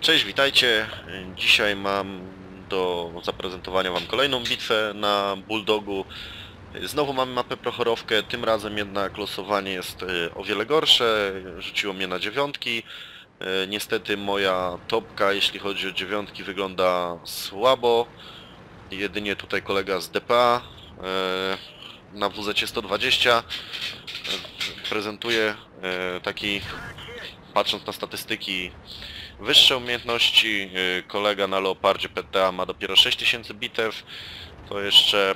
Cześć, witajcie. Dzisiaj mam do zaprezentowania Wam kolejną bitwę na Bulldogu. Znowu mamy mapę prochorowkę, tym razem jednak losowanie jest e, o wiele gorsze. Rzuciło mnie na dziewiątki. E, Niestety moja topka, jeśli chodzi o dziewiątki, wygląda słabo. Jedynie tutaj kolega z DPA e, na WZ 120 e, prezentuje taki, patrząc na statystyki, wyższe umiejętności. Y, Kolega na Leopardzie PTA ma dopiero 6000 bitew. To jeszcze,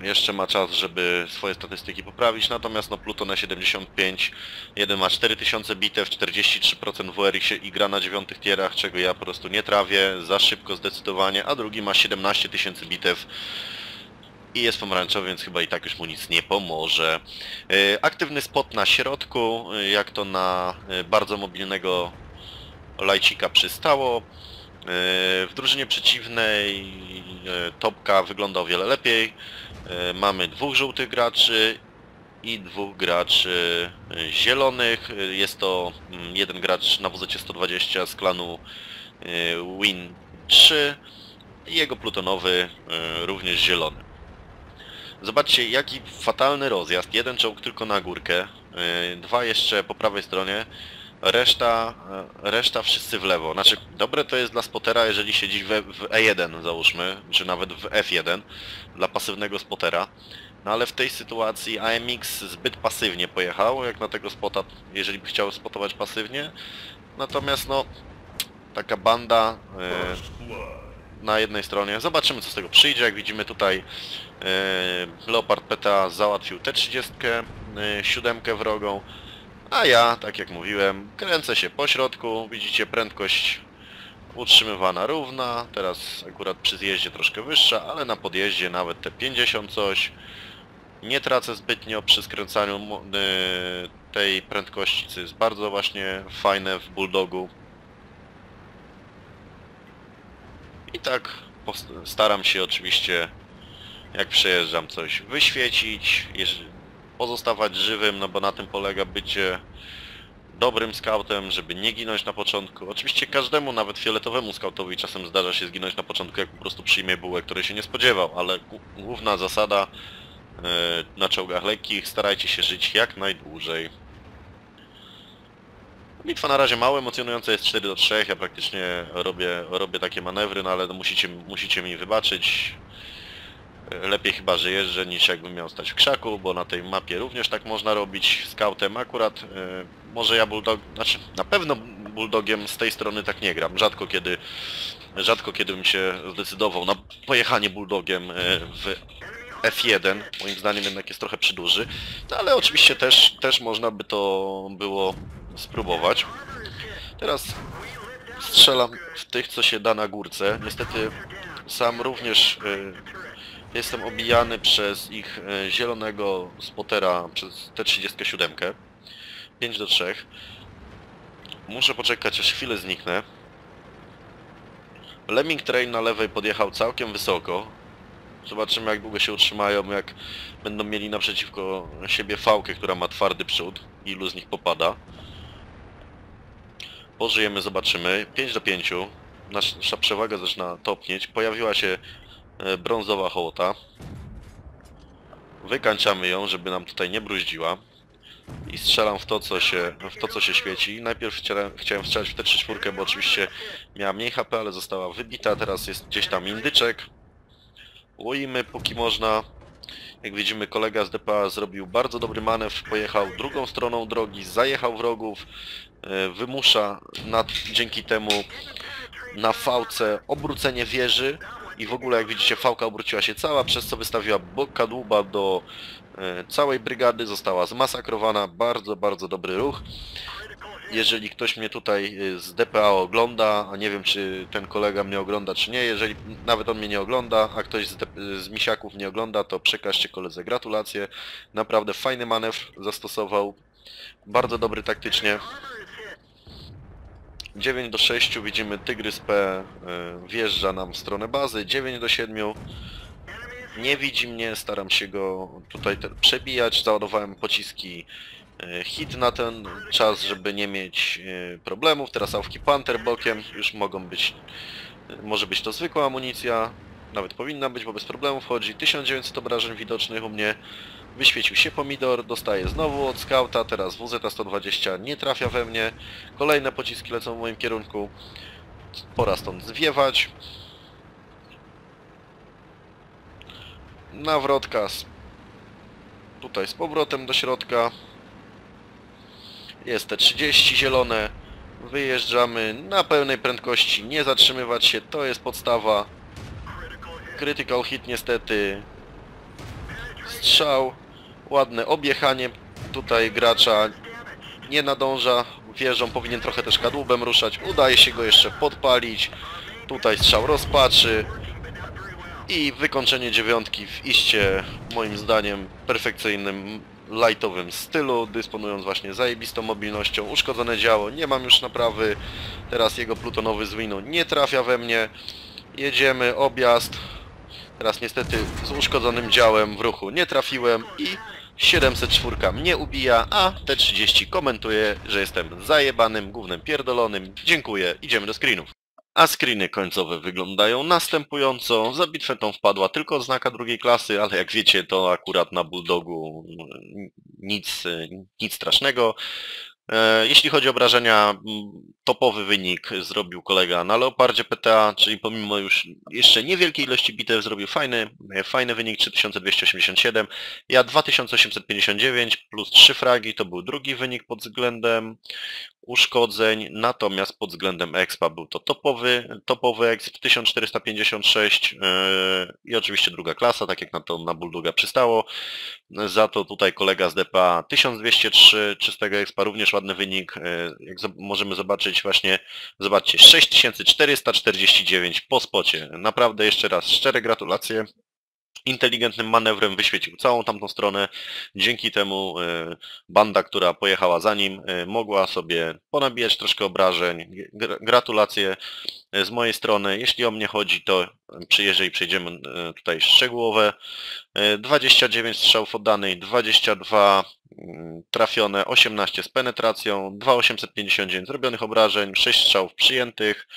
jeszcze ma czas, żeby swoje statystyki poprawić. Natomiast no Pluton na 75, jeden ma 4000 bitew, 43% WR się i gra na dziewiątych tierach, czego ja po prostu nie trawię, za szybko zdecydowanie, a drugi ma 17 tysięcy bitew i jest pomarańczowy, więc chyba i tak już mu nic nie pomoże. Y, Aktywny spot na środku, y, jak to na bardzo mobilnego lajcika przystało. Yy, W drużynie przeciwnej yy, topka wygląda o wiele lepiej. Yy, Mamy dwóch żółtych graczy i dwóch graczy zielonych. Jest to mm, jeden gracz na WZ 120 z klanu Win 3 i jego plutonowy również zielony. Zobaczcie jaki fatalny rozjazd. Jeden czołg tylko na górkę, dwa jeszcze po prawej stronie. Reszta, e, reszta wszyscy w lewo. Znaczy, dobre to jest dla spotera, jeżeli siedzi w, w E1 załóżmy, czy nawet w F1 dla pasywnego spotera. No ale w tej sytuacji AMX zbyt pasywnie pojechał, jak na tego spota, jeżeli by chciał spotować pasywnie. Natomiast no, taka banda e, na jednej stronie. Zobaczymy co z tego przyjdzie. Jak widzimy tutaj e, Leopard PTA załatwił T30, e, siódemkę wrogą. A ja, tak jak mówiłem, kręcę się po środku, widzicie prędkość utrzymywana równa, teraz akurat przy zjeździe troszkę wyższa, ale na podjeździe nawet te 50 coś. Nie tracę zbytnio przy skręcaniu y, tej prędkości, co jest bardzo właśnie fajne w Bulldogu. I tak staram się oczywiście, jak przejeżdżam coś wyświecić, pozostawać żywym, no bo na tym polega bycie dobrym scoutem, żeby nie ginąć na początku. Oczywiście każdemu, nawet fioletowemu scoutowi czasem zdarza się zginąć na początku, jak po prostu przyjmie bułę, której się nie spodziewał, ale głó- główna zasada e, na czołgach lekkich, starajcie się żyć jak najdłużej. Bitwa na razie mało emocjonująca, jest 4 do 3, ja praktycznie robię, robię takie manewry, no ale musicie, musicie mi wybaczyć. Lepiej chyba, że jeżdżę niż jakbym miał stać w krzaku, bo na tej mapie również tak można robić scoutem. Akurat e, może ja bulldog, znaczy na pewno bulldogiem z tej strony tak nie gram. Rzadko kiedy, rzadko kiedy bym się zdecydował na pojechanie bulldogiem e, w F1. Moim zdaniem jednak jest trochę przyduży. No ale oczywiście też, też można by to było spróbować. Teraz strzelam w tych, co się da na górce. Niestety sam również e, Jestem obijany przez ich e, zielonego spotera, przez T37. 5 do 3. Muszę poczekać aż chwilę zniknę. Lemming Train na lewej podjechał całkiem wysoko. Zobaczymy jak długo się utrzymają, jak będą mieli naprzeciwko siebie fałkę, która ma twardy przód. Ilu z nich popada. Pożyjemy, zobaczymy. 5 do 5. Nasza przewaga zaczyna topnieć. Pojawiła się brązowa hołota. Wykańczamy ją, żeby nam tutaj nie bruździła. I strzelam w to, co się, w to, co się świeci. Najpierw chciałem, chciałem strzelać w tę 3 bo oczywiście miała mniej HP, ale została wybita. Teraz jest gdzieś tam indyczek. Łoimy póki można. Jak widzimy kolega z DPA zrobił bardzo dobry manewr, pojechał drugą stroną drogi, zajechał wrogów, e, wymusza dzięki temu na fałce obrócenie wieży i w ogóle jak widzicie fałka obróciła się cała, przez co wystawiła kadłuba do e, całej brygady, została zmasakrowana, bardzo, bardzo dobry ruch. Jeżeli ktoś mnie tutaj e, z DPA ogląda, a nie wiem czy ten kolega mnie ogląda czy nie, jeżeli nawet on mnie nie ogląda, a ktoś z, z misiaków nie ogląda, to przekażcie koledze gratulacje. Naprawdę fajny manewr zastosował, bardzo dobry taktycznie. 9 do 6 widzimy Tygrys P y, wjeżdża nam w stronę bazy, 9 do 7 nie widzi mnie, staram się go tutaj przebijać, załadowałem pociski e, hit na ten czas, żeby nie mieć e, problemów. Teraz awki Panther bokiem, już mogą być, e, może być to zwykła amunicja, nawet powinna być, bo bez problemu wchodzi. 1900 obrażeń widocznych u mnie. Wyświecił się pomidor, dostaję znowu od skauta, teraz WZ-120 nie trafia we mnie. Kolejne pociski lecą w moim kierunku. Pora stąd zwiewać. Nawrotka z... tutaj z powrotem do środka. Jest te 30 zielone. Wyjeżdżamy na pełnej prędkości, nie zatrzymywać się, to jest podstawa. Critical hit niestety. Strzał. Ładne objechanie tutaj gracza. Nie nadąża wieżą, powinien trochę też kadłubem ruszać. Udaje się go jeszcze podpalić. Tutaj strzał rozpaczy. I wykończenie dziewiątki w iście, moim zdaniem, perfekcyjnym, lightowym stylu, dysponując właśnie zajebistą mobilnością. Uszkodzone działo, nie mam już naprawy. Teraz jego plutonowy z winu nie trafia we mnie. Jedziemy, objazd. Teraz niestety z uszkodzonym działem w ruchu nie trafiłem i 704 mnie ubija, a T30 komentuje, że jestem zajebanym, głównym pierdolonym. Dziękuję, idziemy do screenów. A screeny końcowe wyglądają następująco. Za bitwę tą wpadła tylko znaka drugiej klasy, ale jak wiecie to akurat na Bulldogu mm, nic, nic strasznego. E, Jeśli chodzi o obrażenia, mm, topowy wynik zrobił kolega na Leopardzie PTA, czyli pomimo już jeszcze niewielkiej ilości bitew zrobił fajny, e, fajny wynik 3287. Ja 2859 plus 3 fragi to był drugi wynik pod względem uszkodzeń, natomiast pod względem expa był to topowy, topowy exp 1456 yy, i oczywiście druga klasa, tak jak na to na Bulldoga przystało. Za to tutaj kolega z DPA 1203 czystego expa, również ładny wynik, yy, jak możemy zobaczyć właśnie, zobaczcie, 6449 po spocie. Naprawdę jeszcze raz szczere gratulacje inteligentnym manewrem wyświecił całą tamtą stronę. Dzięki temu e, banda, która pojechała za nim, e, mogła sobie ponabijać troszkę obrażeń. Gra- Gratulacje e, z mojej strony. Jeśli o mnie chodzi, to przyjeżdżaj i przejdziemy tutaj szczegółowe. E, 29 strzałów oddanych, 22 mm, trafione, 18 z penetracją, 2859 zrobionych obrażeń, 6 strzałów przyjętych.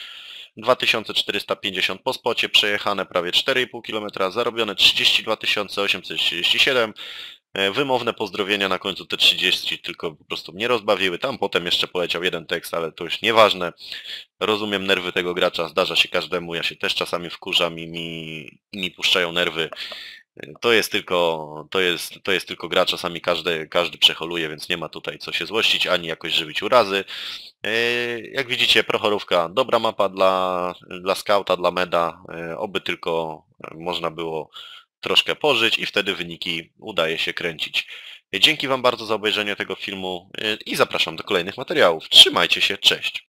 2450 po spocie, przejechane prawie 4,5 km, zarobione 32 837. E, Wymowne pozdrowienia na końcu te 30 tylko po prostu mnie rozbawiły. Tam potem jeszcze poleciał jeden tekst, ale to już nieważne. Rozumiem nerwy tego gracza, zdarza się każdemu, ja się też czasami wkurzam i mi, i mi puszczają nerwy. To jest tylko, to jest, to jest tylko gra, czasami każdy, każdy przeholuje, więc nie ma tutaj co się złościć, ani jakoś żywić urazy. E, Jak widzicie, prochorówka, dobra mapa dla, dla skauta, dla meda, e, oby tylko można było troszkę pożyć i wtedy wyniki udaje się kręcić. Dzięki Wam bardzo za obejrzenie tego filmu e, i zapraszam do kolejnych materiałów. Trzymajcie się, cześć!